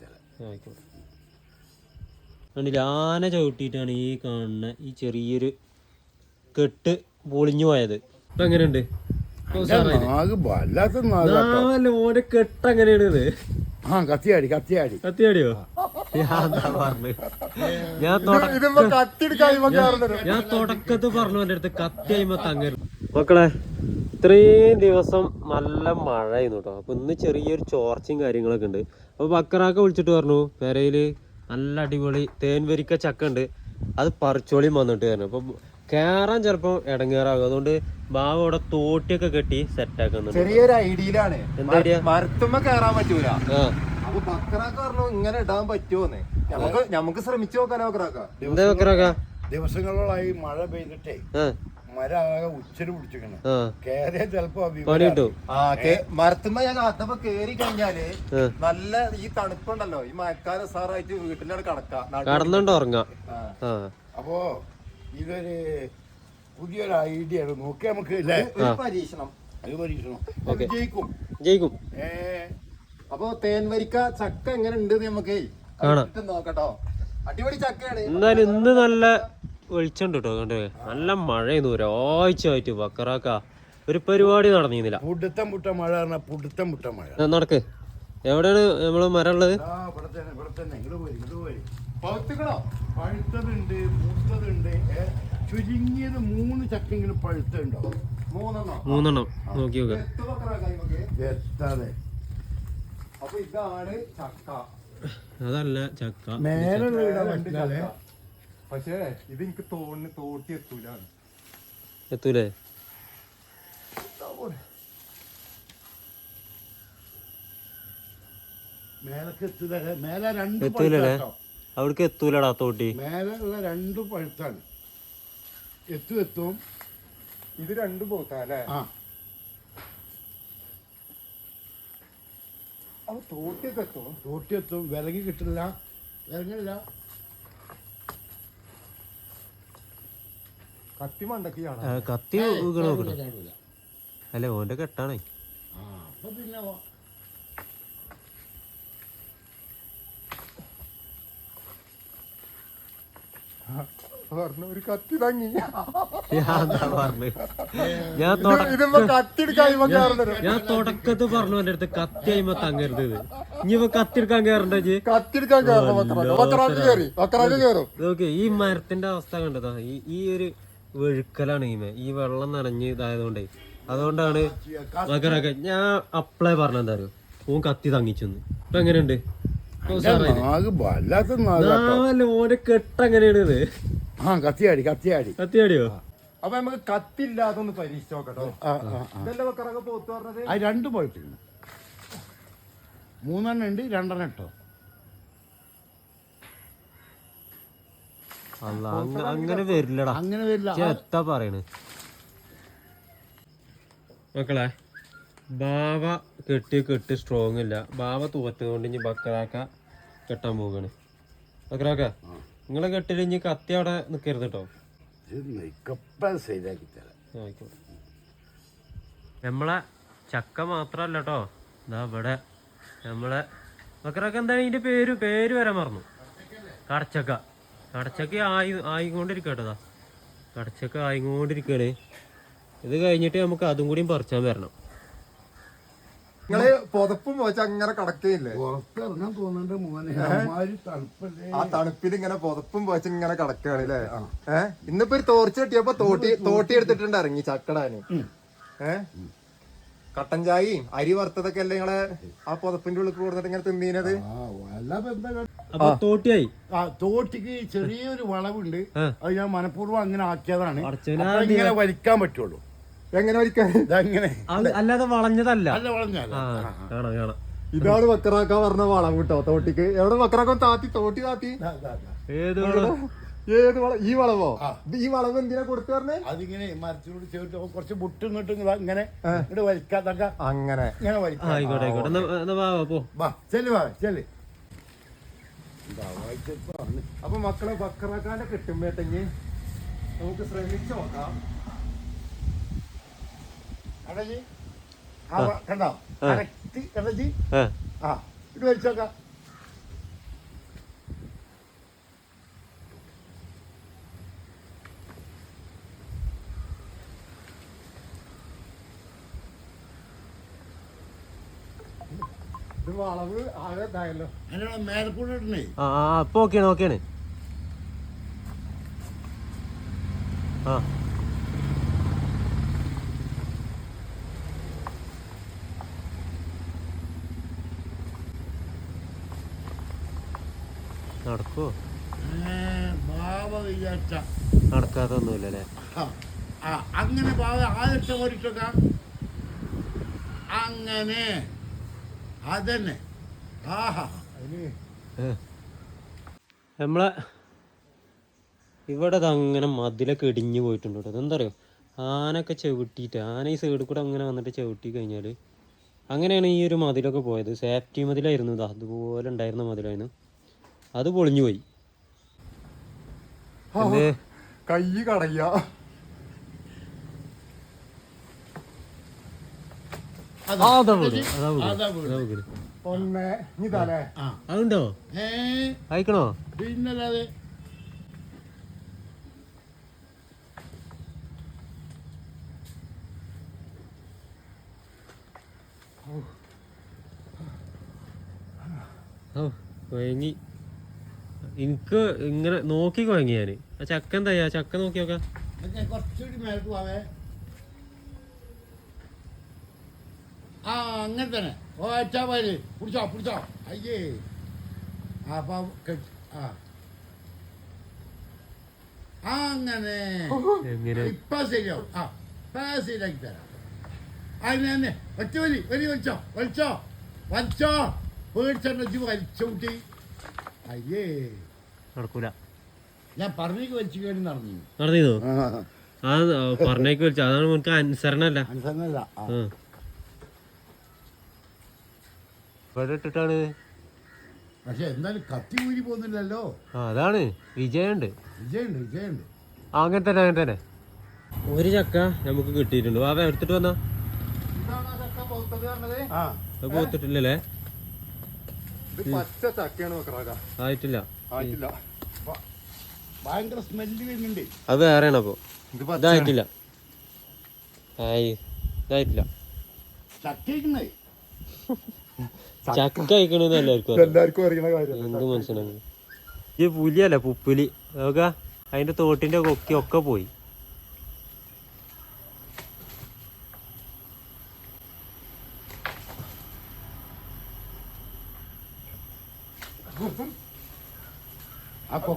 തരാം ആയിക്കോട്ടെ. ആന ചവിട്ടിയിട്ടാണ് ഈ കാണുന്ന ഈ ചെറിയൊരു കെട്ട് പൊളിഞ്ഞു പോയത്. ഇപ്പൊ എങ്ങനെയുണ്ട് ഓരോ കെട്ട് എങ്ങനെയാണ് ഇത്. ആ കത്തിയാടി കത്തിയാടി. കത്തിയാടിയോ? ഞാൻ? ഞാൻ തുടക്കത്ത് പറഞ്ഞു എന്റെ അടുത്ത് കത്തി കഴിയുമ്പോ തങ്ങരുത്. മക്കളെ ഇത്രയും ദിവസം നല്ല മഴയായിരുന്നു കേട്ടോ അപ്പൊ ഇന്ന് ചെറിയൊരു ചോർച്ചയും കാര്യങ്ങളൊക്കെ ഉണ്ട്. അപ്പൊ ബക്കറാക്ക വിളിച്ചിട്ട് പറഞ്ഞു. പെരയിൽ നല്ല അടിപൊളി തേൻവരിക്ക ചക്ക ഉണ്ട്. അത് പറിച്ചോളിയും വന്നിട്ട് പറഞ്ഞു. അപ്പൊ കേറാൻ ചെറുപ്പം ഇടങ്ങേറാകും അതുകൊണ്ട് ബാബ അവിടെ തോട്ടിയൊക്കെ കെട്ടി സെറ്റ് ആക്കുന്നുണ്ട് ചെറിയൊരു ഐഡിയയിലാണ്. എന്താ? മരത്തുമ്മ കയറാൻ പറ്റൂല. അപ്പൊ ബക്കറാക്ക പറഞ്ഞു ഇങ്ങനെ ഇടാൻ പറ്റുമോന്ന് നമുക്ക് നമുക്ക് ശ്രമിച്ചു നോക്കാനോ ബക്കറാക്ക. എന്താ ബക്കറാക്ക? ദിവസങ്ങളോളായി മഴ പെയ്തിട്ടേ. ആ മരം ആകെ ഉച്ചര് പിടിച്ചിരിക്കണം. ആ. കേറിയ ചെലപ്പോ മരത്തുമ്പോ ഞാൻ അതപ്പോ കേറി കഴിഞ്ഞാൽ. നല്ല ഈ തണുപ്പുണ്ടല്ലോ. ഈ മഴക്കാലം സാറായിട്ട് വീട്ടിലാണ് കടക്കാം. കടന്നുണ്ടോ ഉറങ്ങാം. അപ്പോ ഇതൊരു പുതിയൊരു ഐഡിയ ആണ്. നോക്കി നമുക്ക് പരീക്ഷണം. അത് പരീക്ഷണം. ഓക്കേ. ജയിക്കും. ജയിക്കും. ഏ? അപ്പൊ തേൻവരിക്ക ചക്ക എങ്ങനെ ഉണ്ട് നമുക്ക് നോക്കട്ടോ. അടിപൊളി ചക്കയാണ്. എന്നാലും ഇന്ന് നല്ല വെളിച്ചുണ്ട് കേട്ടോ. അതുകൊണ്ട് നല്ല മഴയായിരുന്നു. ഒരാഴ്ച ആയിട്ട് വക്കറാക്ക. ഒരു പരിപാടി നടന്നിരുന്നില്ല. പുടുത്തം മുട്ട മഴ പുടുത്തം മുട്ട മഴ. നടക്ക്. എവിടെയാണ് നമ്മൾ മരം ഉള്ളത് ആ തന്നെ ഇവിടെ തന്നെ. ഇങ്ങോട്ട് പോയി ഇങ്ങോട്ട് പോയി പഴുത്തുക്കണോ? പഴുത്തതുണ്ട് മൂത്തതുണ്ട്. ചുരുങ്ങിയത് മൂന്ന് ചക്കെങ്കിലും പഴുത്തുണ്ടാവും മൂന്നെണ്ണോ. മൂന്നെണ്ണം. നോക്കി നോക്കാം. അതല്ല ചക്ക. മേലുള്ള ഇടാൻ രണ്ട് പറ്റില്ലേ ചക്ക. പക്ഷേ ഇത് എനിക്ക് തോന്നി തോട്ടി എത്തൂല. എത്തൂലേ? മേലക്ക് എത്തൂല. മേലെ രണ്ട് പഴുത്താട്ടോ. അവിടേക്ക് എത്തൂലടാ തോട്ടി. മേലുള്ള രണ്ട് പഴുത്താണ്. എത്തും എത്തും. ഇത് രണ്ട് പോത്താല്ലേ ആ. അപ്പൊ തോട്ടിയൊക്കെ എത്തും? തോട്ടി എത്തും വിലങ്ങി കിട്ടില്ല വിലങ്ങില്ല കത്തി മണ്ടക്കിയാണ് കത്തി അല്ല ഓന്റെ കെട്ടാണേ. പിന്നെ. പറഞ്ഞു ഒരു കത്തി തങ്ങി. ഞാൻ ഞാൻ തുടക്കത്ത് പറഞ്ഞു എന്റെ അടുത്ത് കത്തി അയിമ തങ്ങരുത് ഇത്. ഇനിയിപ്പോ കത്തി എടുക്കാൻ കയറണ്ട ജി കത്തി എടുക്കാൻ കയറണം ഈ മരത്തിന്റെ അവസ്ഥ കണ്ടതാ. ഈ ഈ ഒരു വെഴുക്കലാണ് ഈ മേ ഈ വെള്ളം നനഞ്ഞ് ഇതായതുകൊണ്ടേ. അതുകൊണ്ടാണ് മകരൊക്കെ ഞാൻ അപ്ലൈ പറഞ്ഞെന്താ അറിയോ? ഓൻ കത്തി തങ്ങിച്ചെന്ന്. ഇപ്പൊ എങ്ങനെയുണ്ട്? ഓന്റെ കെട്ട്. എങ്ങനെയാണ് ആ കത്തിയാടി കത്തിയാടി. കത്തിയാടിയോ? അപ്പൊ നമുക്ക് കത്തില്ലാതെ ഒന്ന് പരീക്ഷിച്ച് നോക്കട്ടോ ഇതെല്ലാം വക്രാക്ക പോത്ത് പറഞ്ഞത് അത് രണ്ട് പഴുത്തിരുന്നു മൂന്നെണ്ണം ഉണ്ട് രണ്ടെണ്ണം ഇട്ടോ അല്ല അങ്ങ- അങ്ങനെ വരില്ലടാ. അങ്ങനെ വരില്ല. എത്താ പറയണ്? മക്കളെ ബാവ കെട്ടി കെട്ട് സ്ട്രോങ് ഇല്ല. ബാവ തോറ്റുകൊണ്ട് ഇനി ബക്കറാക്ക കെട്ടാൻ പോവുകയാണ് ബക്കറാക്ക നിങ്ങളെ കെട്ടിൽ ഇനി കത്തി അവിടെ നിക്കരുത് കേട്ടോ നമ്മളെ ചക്ക മാത്രല്ല കേട്ടോ ഇതാ ഇവിടെ നമ്മളെ ബക്കറാക്ക എന്താണ് ഇതിന്റെ പേര് പേര് വരാൻ മറന്നു. കടച്ചക്ക കടച്ചക്ക ആയി ആയിക്കൊണ്ടിരിക്കട്ടതാ. കടച്ചക്ക ആയിക്കൊണ്ടിരിക്കണേ. ഇത് കഴിഞ്ഞിട്ട് നമുക്ക് അതും കൂടിയും പറിച്ചാൻ വരണം. നിങ്ങൾ പുതപ്പും പോച്ച അങ്ങനെ കടക്കയില്ലേ? പുറത്തിറങ്ങാൻ തോന്നണ്ട മോനെ. ആ തണുപ്പിൽ ഇങ്ങനെ പുതപ്പും പോച്ച് ഇങ്ങനെ കടക്കാണ് അല്ലേ ഏഹ് ഇന്നിപ്പോ ഒരു തോർച്ച കിട്ടിയപ്പോ തോട്ടി തോട്ടി എടുത്തിട്ടുണ്ട് ഇറങ്ങി ചക്കടാന്. ഏഹ് കട്ടൻ ചായയും അരി വറുത്തതൊക്കെ അല്ലേ നിങ്ങളെ ആ പുതപ്പിന്റെ ഉള്ളിൽ കൊടുത്തിട്ട് ഇങ്ങനെ തിന്നീനത്? അപ്പൊ തോട്ടിയായി. ആ തോട്ടിക്ക് ചെറിയൊരു വളവുണ്ട്. അത് ഞാൻ മനഃപൂർവം അങ്ങനെ ആക്കിയതാണ്. അപ്പൊ ഇങ്ങനെ വലിക്കാൻ പറ്റുള്ളൂ. എങ്ങനെ ഇതങ്ങനെ. അല്ലാതെ വളഞ്ഞതല്ല. അല്ല വളഞ്ഞല്ല ആ കാണാം കാണാം. ഇതാണ് വക്രാക്കാൻ പറഞ്ഞ വളം കിട്ടോ തോട്ടിക്ക്. എവിടെ വക്രാക്കാൻ താത്തി? തോട്ടി താത്തി. ഏത് ഏത് വളം ഈ വളവോ? ഈ വളവ് എന്തിനാ കൊടുത്തു പറഞ്ഞേ? അതിങ്ങനെ മരത്തിനോട് ചേർത്ത് കുറച്ച് മുട്ടും കിട്ടും ഇങ്ങ് ഇങ്ങനെ ഇങ്ങോട്ട് വലിക്കാത്ത അങ്ങനെ. ഇങ്ങനെ വലിക്കാം. ആയിക്കോട്ടെ ആയിക്കോട്ടെ. ചെല്ലു വാ ചെല്ല്. ഇതാ, വായിച്ചപ്പോഴാണ്. അപ്പൊ മക്കളെ വക്രാക്കാന്റെ കിട്ടുമ്പോട്ടെങ്കിൽ നമുക്ക് ശ്രമിച്ചു നോക്കാം. കണ്ടോ കറക്റ്റ് കണ്ടോ ജി? ആ. ആ ഇത് വലിച്ചേക്കാം ആ ആ ഇപ്പൊ ഓക്കെയാണ് ഓക്കെയാണ് ആ. നടക്കോ? അല്ലേ ആ, അങ്ങനെ ആദ്യത്തെ അങ്ങനെ. അതന്നെ. നമ്മളെ ഇവിടെ അങ്ങനെ മതിലൊക്കെ ഇടിഞ്ഞു പോയിട്ടുണ്ട് കേട്ടോ. അതെന്താ അറിയോ ആനൊക്കെ ചവിട്ടിയിട്ട് ആന ഈ സൈഡിൽ കൂടെ അങ്ങനെ വന്നിട്ട് ചവിട്ടി കഴിഞ്ഞാൽ അങ്ങനെയാണ് ഈ ഒരു മതിലൊക്കെ പോയത്. സേഫ്റ്റി മതിലായിരുന്നു ഇതാ. അതുപോലെ ഉണ്ടായിരുന്ന മതിലായിരുന്നു. അത് പൊളിഞ്ഞു പോയി. കൈ കടയ്യ ആ, അതാ വീട് അതാ വീട് അതാ വീട്. അതാ വീട് ഒന്ന് ഇതാലേ ആ. അതുണ്ടോ? അയക്കണോ? പിന്നല്ലാതെ. ഓ കുഴങ്ങി. എനിക്ക് ഇങ്ങനെ നോക്കി കുഴങ്ങി ഞാൻ ആ ചക്ക എന്താ ചെയ്യാ ചക്ക നോക്കി നോക്കാം കുറച്ചുകൂടി മേലേക്ക് പോവേ. ആ അങ്ങനെ തന്നെ. ഓ അച്ഛാ പോയത് പിടിച്ചോ പിടിച്ചോ. അയ്യേ. ആ അപ്പൊ കെട്ടി- ആ. അങ്ങനെ. ഇപ്പൊ ശരിയാവും. ആ ഇപ്പൊ ശരിയാക്കി തരാം. അതിന് തന്നെ. ഒറ്റ വലി വലി വലിച്ചോ വലിച്ചോ വലിച്ചോ. പേടിച്ചു വലിച്ചു കൂട്ടി. അയ്യേ. നടക്കൂല. ഞാൻ പറഞ്ഞേക്ക് വലിച്ചു കേട്ടി നടന്നു നടന്നോ ആ. പറഞ്ഞേക്ക് വലിച്ചു. അതാണ് നമുക്ക് അനുസരണല്ല. അനുസരണല്ല ആ ഇവിടെ ഇട്ടിട്ടാണ് പക്ഷെ എന്തായാലും കത്തി ഊരി പോകുന്നില്ലല്ലോ. ആ അതാണ്. വിജയുണ്ട്. വിജയുണ്ട് വിജയുണ്ട്. അങ്ങനെ തന്നെ അങ്ങനെ തന്നെ. ഒരു ചക്ക നമുക്ക് കിട്ടിയിട്ടുണ്ട്. വാവ എടുത്തിട്ട് വന്നാ? ഇതാണ് ആ ചക്ക പൗത്തത് പറഞ്ഞത്. ആ അത് പോത്തിട്ടില്ലല്ലേ? പച്ച ചക്കയാണ് ആയിട്ടില്ല. ആയിട്ടില്ല. ഭയങ്കര സ്മെല്ല് വരുന്നുണ്ട്. അത് വേറെയാണ് അപ്പോ. ഇതായിട്ടില്ല ആയി. ഇതായിട്ടില്ല. ചക്കയിക്കുന്നേ ചക്ക കഴിക്കണെന്ന് എല്ലാവർക്കും എല്ലാവർക്കും അറിയണ കാര്യം. എന്ത് മനസ്സിലാണ് ഈ പുലിയല്ല പുപ്പുലി. നോക്ക അതിന്റെ തോട്ടിന്റെ കൊക്കി ഒക്കെ പോയി. അപ്പൊ